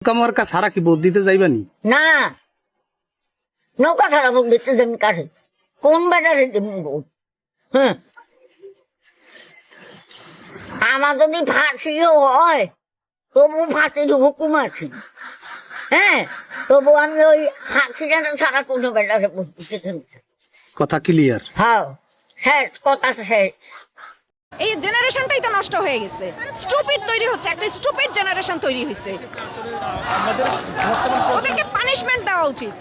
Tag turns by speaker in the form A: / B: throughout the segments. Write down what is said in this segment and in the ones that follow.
A: কামার কা সারা কি ভোট দিতে যাইবানি?
B: না। নৌকা ছাড়া ভোট দিতে কারে? কোন বেটারে দেবেন ভোট হুম। আমার যদি ফাঁসিও হয় তবু ফাঁসির হুকুম আছে। হ্যাঁ তবু আমি ওই হাসিটা ছাড়া কোনো বেটারে ভোট দিতে
A: কথা ক্লিয়ার
B: হ্যাঁ শেষ কথা শেষ।
C: এই জেনারেশনটাই তো নষ্ট হয়ে গেছে। স্টুপিড তৈরি হচ্ছে একটা স্টুপিড জেনারেশন তৈরি হয়েছে। ওদেরকে পানিশমেন্ট দেওয়া উচিত।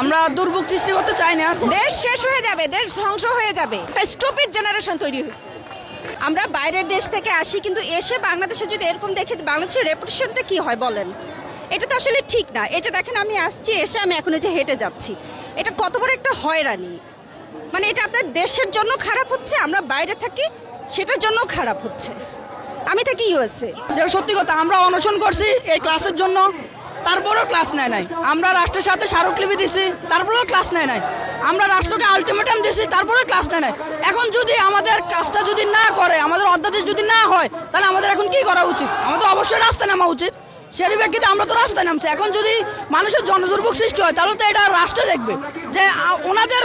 D: আমরা দুর্ভোগ সৃষ্টি করতে চাই না।
C: দেশ শেষ হয়ে যাবে দেশ ধ্বংস হয়ে যাবে। একটা স্টুপিড জেনারেশন তৈরি হয়েছে। আমরা বাইরের দেশ থেকে আসি কিন্তু এসে বাংলাদেশে যদি এরকম দেখে বাংলাদেশের রেপুটেশনটা কি হয় বলেন? এটা তো আসলে ঠিক না। এই যে দেখেন আমি আসছি এসে আমি এখন এই যে হেঁটে যাচ্ছি। এটা কত বড় একটা হয়রানি। মানে এটা আপনার দেশের জন্য খারাপ হচ্ছে আমরা বাইরে থাকি সেটার জন্য খারাপ হচ্ছে। আমি থাকি ইউএসএ
D: যে সত্যি কথা আমরা অনশন করছি এই ক্লাসের জন্য। তারপরেও ক্লাস নেয় নাই। আমরা রাষ্ট্রের সাথে স্মারকলিপি দিছি, তারপরেও ক্লাস নেয় নাই। আমরা রাষ্ট্রকে আলটিমেটাম দিছি, তারপরেও ক্লাস নেয় নাই। এখন যদি আমাদের কাজটা যদি না করে, আমাদের অধ্যাদেশ যদি না হয়, তাহলে আমাদের এখন কি করা উচিত? আমাদের অবশ্যই রাস্তা নামা উচিত। সেই প্রেক্ষিতে আমরা তো রাস্তায় নামছি। এখন যদি মানুষের জনদুর্ভোগ সৃষ্টি হয়, তাহলে তো এটা রাষ্ট্র দেখবে। যে ওনাদের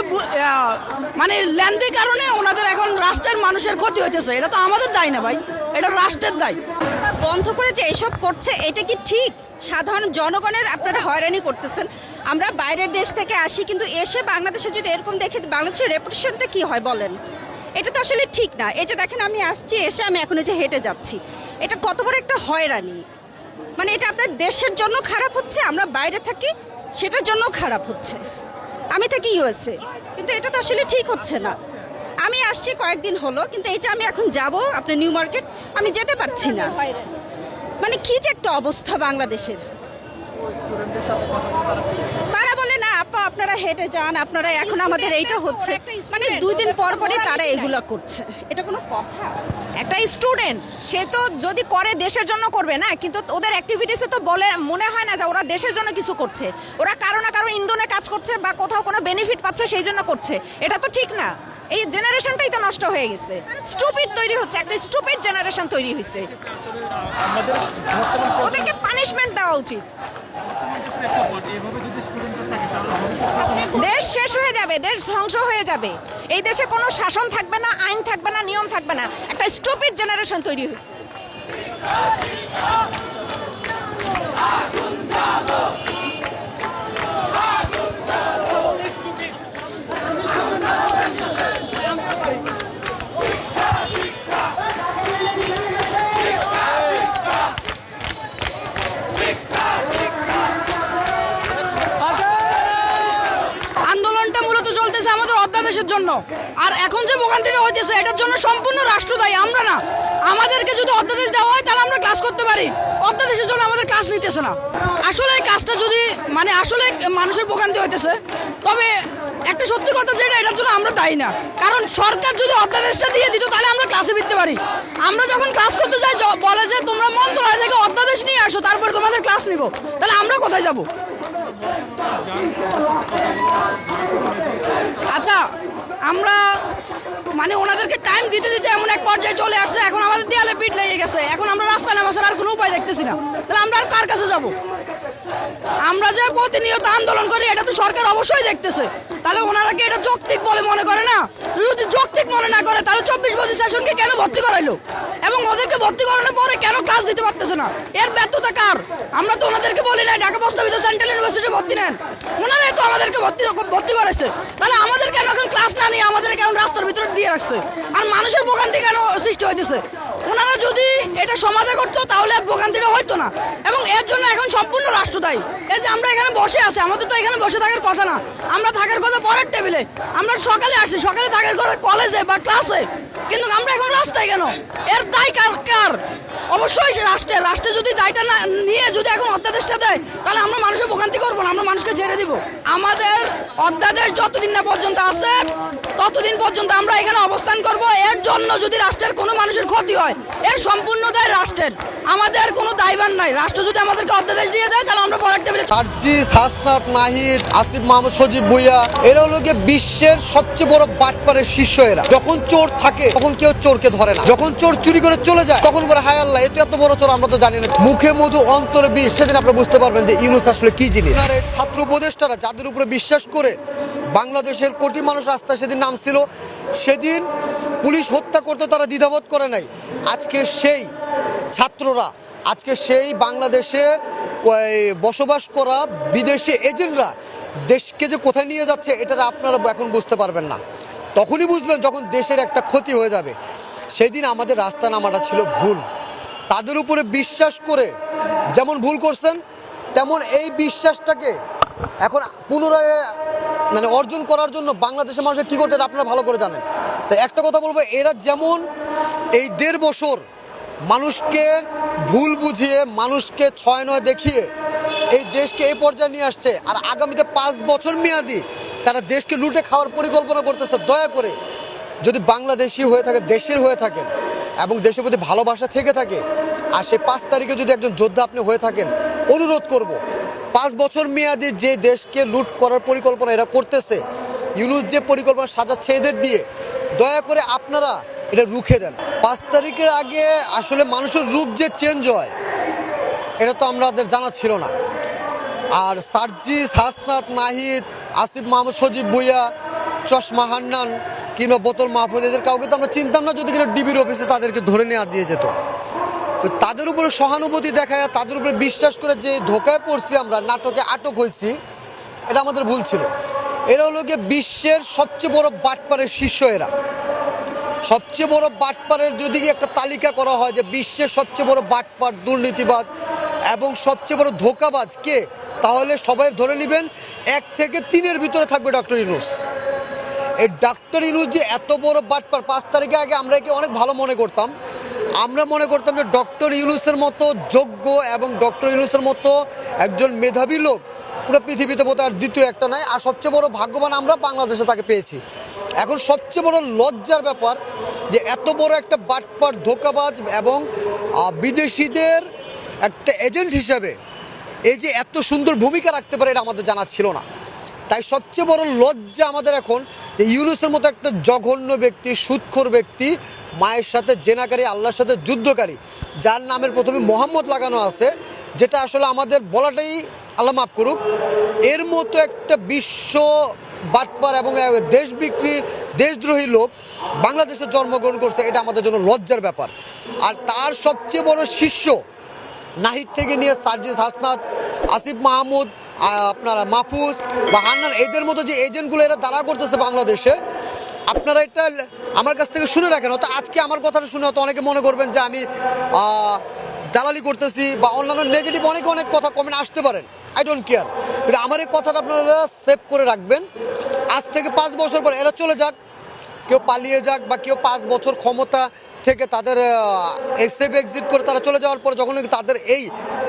D: মানে ল্যান্দি কারণে ওনাদের এখন রাষ্ট্রের মানুষের ক্ষতি হইতেছে। এটা তো আমাদের দায় না ভাই। এটা রাষ্ট্রের দায়।
C: বন্ধ করে যে এসব করছে, এটা কি ঠিক? সাধারণ জনগণের আপনারা হয়রানি করতেছেন। আমরা বাইরের দেশ থেকে আসি, কিন্তু এসে বাংলাদেশে যদি এরকম দেখে বাংলাদেশের রেপুটেশনটা কি হয় বলেন? এটা তো আসলে ঠিক না। এই যে দেখেন, আমি আসছি, এসে আমি এখন এই যে হেঁটে যাচ্ছি। এটা কত বড় একটা হয়রানি। মানে এটা আপনার দেশের জন্য খারাপ হচ্ছে, আমরা বাইরে থাকি, সেটার জন্য খারাপ হচ্ছে। আমি থাকি ইউএসএ, কিন্তু এটা তো আসলে ঠিক হচ্ছে না। আমি আসছি কয়েকদিন হলো, কিন্তু এই যে আমি এখন যাব আপনার নিউ মার্কেট, আমি যেতে পারছি না। মানে কি যে একটা অবস্থা বাংলাদেশের। আপনারা হেঁটে যান আপনারা এখন আমাদের এইটা হচ্ছে। মানে দুই দিন পর পরই তারা এগুলা করছে। এটা কোনো কথা?
E: একটা স্টুডেন্ট সে তো যদি করে দেশের জন্য করবে না কিন্তু ওদের অ্যাক্টিভিটিসে তো বলে মনে হয় না যে ওরা দেশের জন্য কিছু করছে। ওরা কারও না কারও ইন্ধনে কাজ করছে বা কোথাও কোনো বেনিফিট পাচ্ছে সেই জন্য করছে। এটা তো ঠিক না। এই জেনারেশনটাই তো নষ্ট হয়ে গেছে। স্টুপিড তৈরি হচ্ছে একটা স্টুপিড জেনারেশন তৈরি হয়েছে। ওদেরকে পানিশমেন্ট দেওয়া উচিত। দেশ শেষ হয়ে যাবে, দেশ ধ্বংস হয়ে যাবে। এই দেশে কোনো শাসন থাকবে না, আইন থাকবে না, নিয়ম থাকবে না। একটা স্টুপিড জেনারেশন তৈরি হয়েছে
D: আন্দোলনটা মূলত চলতেছে আমাদের অধ্যাদেশের জন্য আর যে ভোগান্তিটা হইতেছে এটার জন্য সম্পূর্ণ রাষ্ট্র দায়ী আমরা না। আমাদেরকে যদি অধ্যাদেশ দেওয়া হয়, তাহলে আমরা ক্লাস করতে পারি। অধ্যাদেশের জন্য আমাদের ক্লাস নিতেছে না। আসলে এই কাজটা যদি মানে আসলে মানুষের ভোগান্তি হইতেছে, তবে একটা সত্যি কথা যেটা, এটার জন্য আমরা দায়ী না। কারণ সরকার যদি অধ্যাদেশটা দিয়ে দিত, তাহলে আমরা ক্লাসে ফিরতে পারি। আমরা যখন ক্লাস করতে যাই বলে যে, তোমরা মন্ত্রণালয় থেকে অধ্যাদেশ নিয়ে আসো, তারপরে তোমাদের ক্লাস নিব। তাহলে আমরা কোথায় যাব? আচ্ছা আমরা মানে ওনাদেরকে টাইম দিতে দিতে এমন এক পর্যায়ে চলে আসছে, এখন আমাদের দেয়ালে পিঠ লেগে গেছে। এখন আমরা রাস্তায় নামা আর কোনো উপায় দেখতেছি না। তাহলে আমরা আর কার কাছে যাব? আমরা যে প্রতিনিয়ত আন্দোলন করি, এটা তো সরকার অবশ্যই দেখতেছে। তাহলে ওনারা কি এটা যৌক্তিক বলে মনে করে না? যদি যৌক্তিক মনে না করে, তাহলে চব্বিশ বছর সেশনকে কেন ভর্তি করাইলো? এবং ওদেরকে ভর্তি করানোর পরে কেন ক্লাস দিতে পারতেছে না? এর ব্যর্থতা কার? আমরা তো ওনাদেরকে বলি না ঢাকা প্রস্তাবিত সেন্ট্রাল ইউনিভার্সিটি ভর্তি নেন। ওনারাই তো আমাদেরকে ভর্তি ভর্তি করেছে। তাহলে আমাদের কেন এখন ক্লাস না নিয়ে আমাদের কেন রাস্তার ভিতরে দিয়ে রাখছে। আর মানুষের ভোগান্তি কেন সৃষ্টি হইতেছে? ওনারা যদি এটা সমাধা করতো, তাহলে আর ভোগান্তিটা হইতো না। এবং এর জন্য এখন সম্পূর্ণ রাষ্ট্র দায়ী এই যে আমরা এখানে বসে আছি, আমাদের তো এখানে বসে থাকার কথা না। আমরা থাকার কথা পরের টেবিলে আমরা সকালে আসি, সকালে থাকার কথা কলেজে বা ক্লাসে কিন্তু আমরা এখন রাস্তায় কেন? এর দায় কার কার? অবশ্যই সে রাষ্ট্রের, রাষ্ট্রে যদি দায়টা না, নিয়ে যদি এখন অধ্যাদেশটা দেয়, তাহলে আমরা মানুষের ভোগান্তি করব করব না, আমরা মানুষকে ছেড়ে দিব। আমাদের অধ্যাদেশ যতদিন না পর্যন্ত আছে, ততদিন পর্যন্ত আমরা এখানে অবস্থান করব। এর জন্য যদি রাষ্ট্রের কোনো মানুষের ক্ষতি হয়, এর সম্পূর্ণ দেয় রাষ্ট্রের। আমাদের কোনো দায়ভার নাই। রাষ্ট্র যদি আমাদেরকে অধ্যাদেশ দিয়ে দেয়, তাহলে আমরা পরের টেবিলে
F: সার্জিস হাসনাত, নাহিদ, আসিফ মাহমুদ, সজীব ভুইয়া, এরা হলো গিয়ে বিশ্বের সবচেয়ে বড় বাটপারের শীর্ষ এরা। যখন চোর থাকে, তখন কেউ চোরকে ধরে না। যখন চোর চুরি করে চলে যায়, তখন বলে, হায় আল্লাহ এত এত বড় চোর, আমরা তো জানি না। মুখে মধু, অন্তরে বিষ, সেদিন আপনারা বুঝতে পারবেন যে ইউনুস আসলে কি জিনিস। ছাত্র উপদেষ্টারা যাদের উপরে বিশ্বাস করে বাংলাদেশের কোটি মানুষ রাস্তায় সেদিন নামছিল, সেদিন পুলিশ হত্যা করতে তারা দ্বিধাবোধ করে নাই। আজকে সেই ছাত্ররা আজকে সেই বাংলাদেশে বসবাস করা বিদেশি এজেন্টরা দেশকে যে কোথায় নিয়ে যাচ্ছে এটা আপনারা এখন বুঝতে পারবেন না। তখনই বুঝবেন যখন দেশের একটা ক্ষতি হয়ে যাবে। সেদিন আমাদের রাস্তা নামাটা ছিল ভুল। তাদের উপরে বিশ্বাস করে যেমন ভুল করছেন, তেমন এই বিশ্বাসটাকে এখন পুনরায় মানে অর্জন করার জন্য বাংলাদেশের মানুষের কী করতে আপনারা ভালো করে জানেন। তো একটা কথা বলব, এরা যেমন এই দেড় বছর মানুষকে ভুল বুঝিয়ে, মানুষকে ছয় নয় দেখিয়ে এই দেশকে এই পর্যায়ে নিয়ে আসছে। আর আগামীতে পাঁচ বছর মেয়াদি তারা দেশকে লুটে খাওয়ার পরিকল্পনা করতেছে। দয়া করে যদি বাংলাদেশি হয়ে থাকে, দেশের হয়ে থাকেন এবং দেশের প্রতি ভালোবাসা থেকে থাকে, আর সেই পাঁচ তারিখে যদি একজন যোদ্ধা আপনি হয়ে থাকেন, অনুরোধ করব, পাঁচ বছর মেয়াদি যে দেশকে লুট করার পরিকল্পনা এরা করতেছে, ইউনুস যে পরিকল্পনা সাজাচ্ছে এদের দিয়ে, দয়া করে আপনারা এটা রুখে দেন। পাঁচ তারিখের আগে আসলে মানুষের রূপ যে চেঞ্জ হয়, এটা তো আমাদের জানা ছিল না। আর সার্জিস হাসনাত নাহিদ, আসিফ মাহমুদ, সজীব ভুইয়া, চশমা হান্নান, কিংবা বোতল মাহফুজ, এদের কাউকে তো আমরা চিনতাম না যদি কিনা ডিবির অফিসে তাদেরকে ধরে নেওয়া দিয়ে যেত। তো তাদের উপরে সহানুভূতি দেখায় তাদের উপরে বিশ্বাস করে যে ধোকায় পড়ছি আমরা, নাটকে আটক হয়েছি, এটা আমাদের ভুল ছিল। এরা হলো গিয়ে বিশ্বের সবচেয়ে বড় বাটপারের শীর্ষ এরা। সবচেয়ে বড় বাটপারের যদি একটা তালিকা করা হয় যে বিশ্বের সবচেয়ে বড় বাটপার দুর্নীতিবাজ এবং সবচেয়ে বড় ধোকাবাজ কে, তাহলে সবাই ধরে নেবেন এক থেকে তিনের ভিতরে থাকবে ডক্টর ইনুস এই ডাক্তার ইনুস যে এত বড় বাটপার, পাঁচ তারিখে আগে আমরা একে অনেক ভালো মনে করতাম। আমরা মনে করতাম যে ডক্টর ইউনুসের মতো যোগ্য এবং ডক্টর ইউনুসের মতো একজন মেধাবী লোক পুরো পৃথিবীতে বোধ আর দ্বিতীয় একটা নাই। আর সবচেয়ে বড় ভাগ্যবান আমরা বাংলাদেশে তাকে পেয়েছি। এখন সবচেয়ে বড় লজ্জার ব্যাপার যে এত বড় একটা বাটপার ধোকাবাজ এবং বিদেশিদের একটা এজেন্ট হিসাবে এই যে এত সুন্দর ভূমিকা রাখতে পারে এটা আমাদের জানা ছিল না। তাই সবচেয়ে বড় লজ্জা আমাদের এখন যে ইউনুসের মতো একটা জঘন্য ব্যক্তি, সুৎখোর ব্যক্তি, মায়ের সাথে জেনাকারী, আল্লাহর সাথে যুদ্ধকারী, যার নামের প্রথমে মোহাম্মদ লাগানো আছে, যেটা আসলে আমাদের বলাটাই আল্লাহ মাফ করুক, এর মতো একটা বিশ্ব বাটপার এবং দেশ বিক্রি, দেশদ্রোহী লোক বাংলাদেশে জন্মগ্রহণ করছে, এটা আমাদের জন্য লজ্জার ব্যাপার। আর তার সবচেয়ে বড় শিষ্য নাহিদ থেকে নিয়ে সার্জিস হাসনাত, আসিফ মাহমুদ আপনারা মাহফুজ বা হান্নান, এদের মতো যে এজেন্টগুলো এরা দাঁড়া করতেছে বাংলাদেশে, আপনারা এটা আমার কাছ থেকে শুনে রাখেন। হয়তো আজকে আমার কথাটা শুনে হয়তো অনেকে মনে করবেন যে আমি দালালি করতেছি বা অন্যান্য নেগেটিভ অনেক অনেক কথা কমেন্ট আসতে পারেন। আই ডোন্ট কেয়ার কিন্তু আমার এই কথাটা আপনারা সেভ করে রাখবেন। আজ থেকে পাঁচ বছর পর, এরা চলে যাক। কেউ পালিয়ে যাক বা কেউ পাঁচ বছর ক্ষমতা থেকে তাদের এক্সেপ এক্সিট করে তারা চলে যাওয়ার পর যখন তাদের এই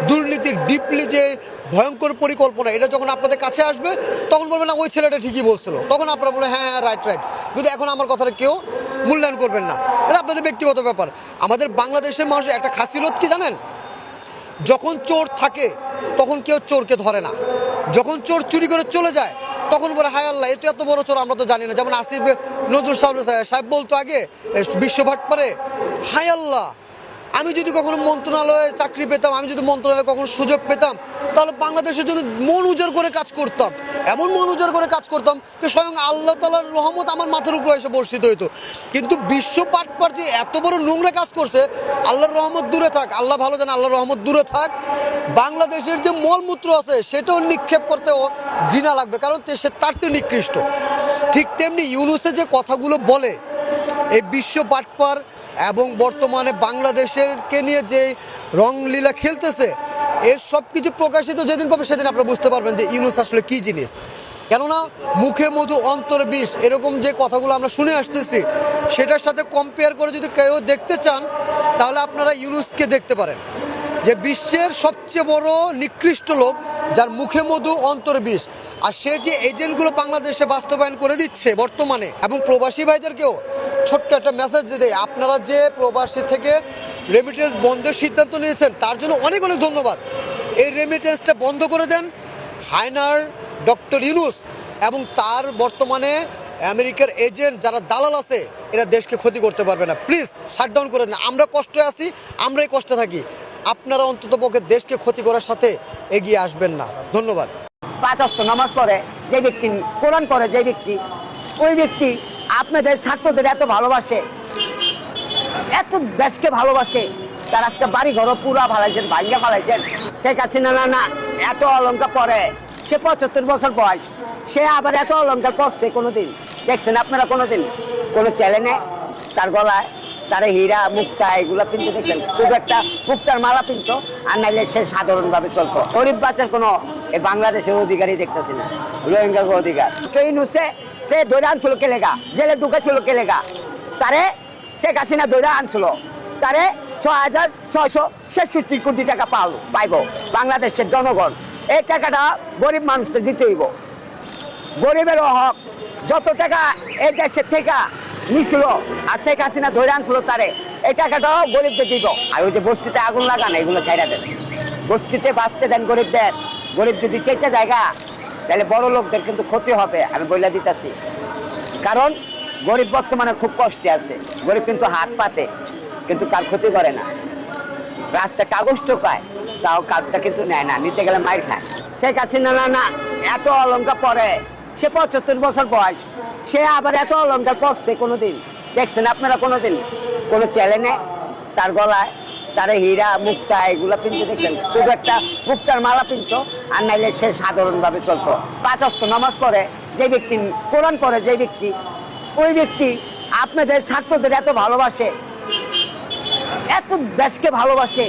F: দুর্নীতির ডিপলি যে ভয়ঙ্কর পরিকল্পনা, এটা যখন আপনাদের কাছে আসবে, তখন বলবেন, না, ওই ছেলেটা ঠিকই বলছিল। তখন আপনারা বলবেন হ্যাঁ হ্যাঁ রাইট রাইট কিন্তু এখন আমার কথাটা কেউ মূল্যায়ন করবেন না। এটা আপনাদের ব্যক্তিগত ব্যাপার। আমাদের বাংলাদেশের মানুষ একটা খাসিলত কি জানেন? যখন চোর থাকে, তখন কেউ চোরকে ধরে না। যখন চোর চুরি করে চলে যায়, তখন বলে, হায় আল্লাহ এত এত বড় চোর, আমরা তো জানি না। যেমন আসিফ নজরুল সাহেব সাহেব বলতো আগে বিশ্বভাট পরে হায় আল্লাহ আমি যদি কখনো মন্ত্রণালয়ে চাকরি পেতাম, আমি যদি মন্ত্রণালয়ে কখনো সুযোগ পেতাম, তাহলে বাংলাদেশের জন্য মন উজাড় করে কাজ করতাম। এমন মন উজাড় করে কাজ করতাম যে স্বয়ং আল্লাহ তালার রহমত আমার মাথার উপরে এসে বর্ষিত হইতো। কিন্তু বিশ্ব পাটপার যে এত বড় নোংরা কাজ করছে, আল্লাহর রহমত দূরে থাক, আল্লাহ ভালো জানে আল্লাহর রহমত দূরে থাক। বাংলাদেশের যে মলমূত্র আছে, সেটাও নিক্ষেপ করতেও ঘৃণা লাগবে, কারণ সে তার তো নিকৃষ্ট। ঠিক তেমনি ইউনুসে যে কথাগুলো বলে এই বিশ্ব পাটপার এবং বর্তমানে বাংলাদেশেরকে নিয়ে যে রংলীলা খেলতেছে, এর সব কিছু প্রকাশিত যেদিন পাবে সেদিন আপনারা বুঝতে পারবেন যে ইউনুস আসলে কি জিনিস। কেননা, মুখে মধু, অন্তরে বিষ, এরকম যে কথাগুলো আমরা শুনে আসতেছি, সেটার সাথে কম্পেয়ার করে যদি কেউ দেখতে চান, তাহলে আপনারা ইউনুসকে দেখতে পারেন। যে বিশ্বের সবচেয়ে বড় নিকৃষ্ট লোক, যার মুখে মধু, অন্তর বিষ, আর সে যে এজেন্টগুলো বাংলাদেশে বাস্তবায়ন করে দিচ্ছে বর্তমানে, এবং প্রবাসী ভাইদেরকেও ছোট্ট একটা মেসেজ দেয় আপনারা যে প্রবাসী থেকে রেমিটেন্স বন্ধের সিদ্ধান্ত নিয়েছেন, তার জন্য অনেক অনেক ধন্যবাদ। এই রেমিটেন্সটা বন্ধ করে দেন হায়নার ডক্টর ইউনুস এবং তার বর্তমানে আমেরিকার এজেন্ট যারা দালাল আছে, এরা দেশকে ক্ষতি করতে পারবে না। প্লিজ শাটডাউন করে দেন। আমরা কষ্টে আছি, আমরাই কষ্টে থাকি। আপনারা অন্তত পক্ষে দেশকে ক্ষতি করার সাথে এগিয়ে আসবেন না। ধন্যবাদ।
G: পাঁচ নামাজ পড়ে, যে ব্যক্তি কোরআন করে যে ব্যক্তি, ওই ব্যক্তি আপনাদের ছাত্রদের এত ভালোবাসে, এত দেশকে ভালোবাসে, তার আজকে বাড়ি ঘরও পুরা ফালাইছেন, ভাঙ্গা ফালাইছেন। শেখ হাসিনা না না, এত অলঙ্কার পরে, সে পঁচাত্তর বছর বয়স, সে আবার এত অলঙ্কার পড়ছে কোনোদিন? দেখছেন আপনারা কোনোদিন? কোনো চ্যালেঞ্জে তার গলায়, তারা হীরা, মুক্তা, এগুলা পিনতে দেখছেন? শুধু একটা মুক্তার মালা পিনত, আর নাইলে সে সাধারণভাবে চলতো। গরিব বাচ্চার কোনো এই বাংলাদেশের অধিকারই দেখতেছি না, রোহিঙ্গার অধিকার। সেই নুসে সে দৈরা আনছিল কেলেগা? জেলে ঢুকেছিল কেলেগা? তারে শেখ হাসিনা দৈরা আনছিল। তারে ছয় হাজার ছয়শো ছেষট্টি কোটি টাকা পালো, পাইব। বাংলাদেশের জনগণ। এই টাকাটা গরিব মানুষদের দিতে হইব। গরিবের হক, যত টাকা এই দেশের থেকে নিছিল, আর শেখ হাসিনা ধরে আনছিল তারে, এই টাকাটাও গরিবদের দিব। আর ওই যে বস্তিতে আগুন লাগান, এগুলো ছাইরা দেন। বস্তিতে বাঁচতে দেন গরিবদের। গরিব যদি চেয়েছে জায়গা তাহলে বড় লোকদের কিন্তু ক্ষতি হবে, আমি বলে দিতেছি। কারণ গরিব বর্তমানে খুব কষ্টে আছে, গরিব কিন্তু হাত পাতে, কিন্তু কার ক্ষতি করে না। রাস্তা কাগজ টোকায় তাও কাজটা কিন্তু নেয় না, নিতে গেলে মাইর খায়। শেখ হাসিনা না না, এত অলঙ্কার পরে, সে পঁচাত্তর বছর বয়স, সে আবার এত অলঙ্কার পড়ছে কোনোদিন? দেখছেন আপনারা কোনোদিন? কোনো চ্যালেঞ্জে তার গলায় তার হীরা, মুক্তা, এগুলা পিনতে দেখছেন? শুধু একটা মুক্তার মালা পিনত আর নাইলে সে সাধারণভাবে চলতো। পাঁচ অক্ট নামাজ পড়ে, যে ব্যক্তি কোরআন করে যে ব্যক্তি, ওই ব্যক্তি আপনাদের ছাত্রদের এত ভালোবাসে, এত দেশকে ভালোবাসে,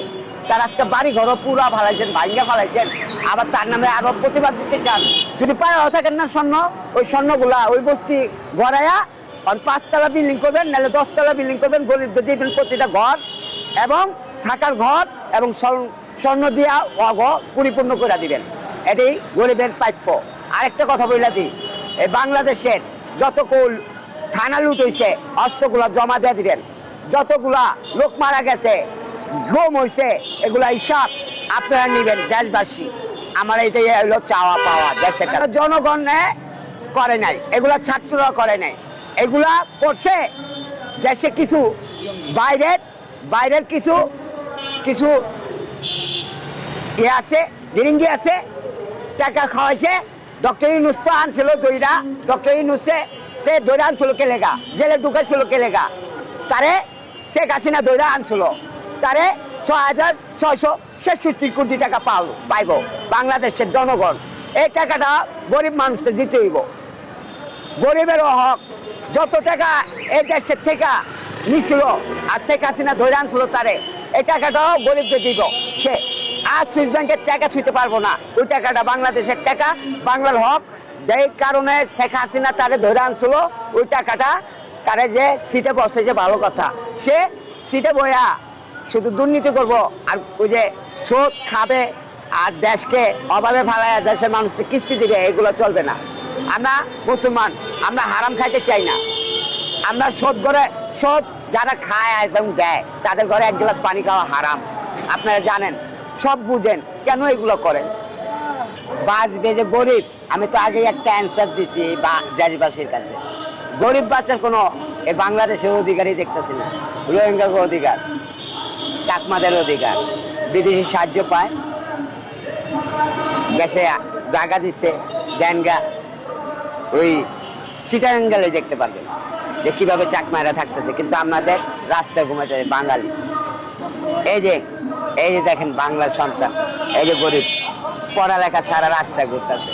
G: তার আজকে বাড়ি ঘরও পুরা ফালাইছেন ভাঙ্গা ফালাইছেন। আবার তার নামে আরও প্রতিবাদ দিতে চান। যদি পায়ে থাকেন না স্বর্ণ, ওই স্বর্ণগুলা, ওই বস্তি গড়াইয়া পাঁচতলা বিল্ডিং করবেন, নাহলে দশতলা বিল্ডিং করবেন, গরিবদের দিবেন প্রতিটা ঘর। এবং থাকার ঘর এবং স্বর্ণ- দিয়া অগ পরিপূর্ণ করে দিবেন। এটাই গরিবের প্রাপ্য। আরেকটা কথা বইলা দিই এই বাংলাদেশের যত কুল থানা লুট হয়েছে অস্ত্রগুলা জমা দিয়ে দিবেন। যতগুলা লোক মারা গেছে ঘুম হয়েছে এগুলা হিসাব আপনারা নিবেন দেশবাসী। আমার এটাই হলো চাওয়া পাওয়া দেশের। জনগণে করে নাই, এগুলা ছাত্ররা করে নাই। এগুলা করছে দেশে কিছু বাইরের বাইরের কিছু কিছু ইয়ে আছে ডিরিঙ্গি আছে, টাকা খাওয়াইছে। ডক্টর ইউনুস তো আনছিল দইরা। ডক্টর ইউনুসে তে দইরা আনছিল কেলেগা, জেলে ঢুকাইছিল কেলেগা। তারে শেখ হাসিনা দইরা আনছিল। তারে ছ হাজার ছয়শো ছেষট্টি কোটি টাকা পাল, পাইব বাংলাদেশের জনগণ। এই টাকাটা গরিব মানুষদের দিতে হইব। গরিবের হক, যত টাকা এই দেশের থেকে নিছিল, আর শেখ হাসিনা ধরে আনছিল তারে এই টাকাটা গরিবকে দিব। সে আর সুইস ব্যাংকের টাকা ছুঁতে পারব না। ওই টাকাটা বাংলাদেশের টাকা, বাংলার হক। যেই কারণে শেখ হাসিনা তারে ধরে আনছিল, ওই টাকাটা তারে যে সিটে বসে যে ভালো কথা। সে সিটে বয়া শুধু দুর্নীতি করব, আর ওই যে সুদ খাবে, আর দেশকে অভাবে ফালায় দেশের মানুষকে কিস্তি দিবে, এগুলো চলবে না। আমরা মুসলমান, আমরা হারাম খাইতে চাই না। আমরা শোধ করে শোধ যারা খায় এবং দেয়, তাদের ঘরে এক গ্লাস পানি খাওয়া হারাম। আপনারা জানেন, সব বুঝেন, কেন এগুলো করেন? বাঁচবে যে গরিব, আমি তো আগে একটা অ্যান্সার দিছি বা কাছে। গরিব বাচ্চার কোনো এই বাংলাদেশের অধিকারই দেখতেছি না, রোহিঙ্গার অধিকার, চাকমাদের অধিকার, বিদেশি সাহায্য পায় গ্যাসে জায়গা দিচ্ছে ড্যানগা ওই চিটাঙ্গালে দেখতে পারবেন। যে কীভাবে চাকমারা থাকতেছে, কিন্তু আমাদের রাস্তায় ঘুমাতে বাঙালি। এই যে এই যে দেখেন বাংলার সন্তান, এই যে গরিব, পড়ালেখা ছাড়া রাস্তায় ঘুরতেছে।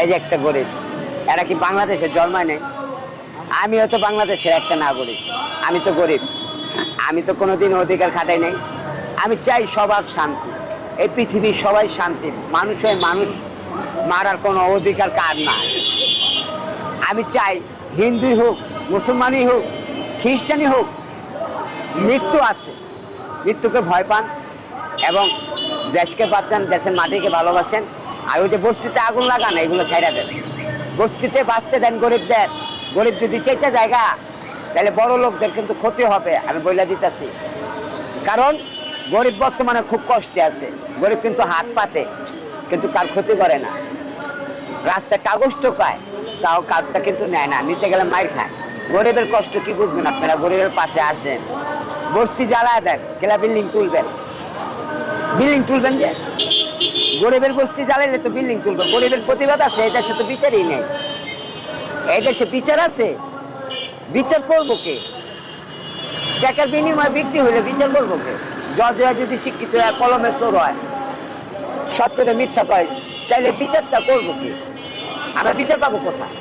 G: এই যে একটা গরিব, এরা কি বাংলাদেশে জন্মায় নেই? আমিও তো বাংলাদেশের একটা নাগরিক, আমি তো গরিব। আমি তো কোনোদিন অধিকার খাটাই নাই। আমি চাই সবার শান্তি। এই পৃথিবীর সবাই শান্তি মানুষের মানুষ, মারার কোনো অধিকার কার না আমি চাই হিন্দুই হোক মুসলমানই হোক, খ্রিস্টানই হোক, মৃত্যু আছে। মৃত্যুকে ভয় পান এবং দেশকে বাঁচান, দেশের মাটিকে ভালোবাসেন। আর ওই যে বস্তিতে আগুন লাগান, এগুলো ছাইরা দেন। বস্তিতে বাঁচতে দেন গরিবদের। গরিব যদি চেয়েছে জায়গা তাহলে বড় লোকদের কিন্তু ক্ষতি হবে, আমি বইলা দিতেছি। কারণ গরিব বর্তমানে খুব কষ্টে আছে। গরিব কিন্তু হাত পাতে, কিন্তু কার ক্ষতি করে না। রাস্তায় কাগজ টোকায়, তাও কাজটা কিন্তু নেয় না। নিতে গেলে মাইর খায়। গরিবের কষ্ট কি বুঝবেন আপনারা? গরিবের পাশে আসেন। বস্তি জ্বালায় দেন কেলা বিল্ডিং তুলবেন। বিল্ডিং তুলবেন যে? গরিবের বস্তি জ্বালাইলে তো বিল্ডিং তুলবে। গরিবের প্রতিবাদ আছে, এই দেশে তো বিচারই নেই। এই দেশে বিচার আছে? বিচার করব কে? টাকার বিনিময়ে বিক্রি হলে বিচার করব কে? জজরা যদি শিক্ষিত হয়, কলমে চোর হয়, সত্যটা মিথ্যা পায় তাহলে বিচারটা করব কি? আমরা বিচার পাবো কোথায়?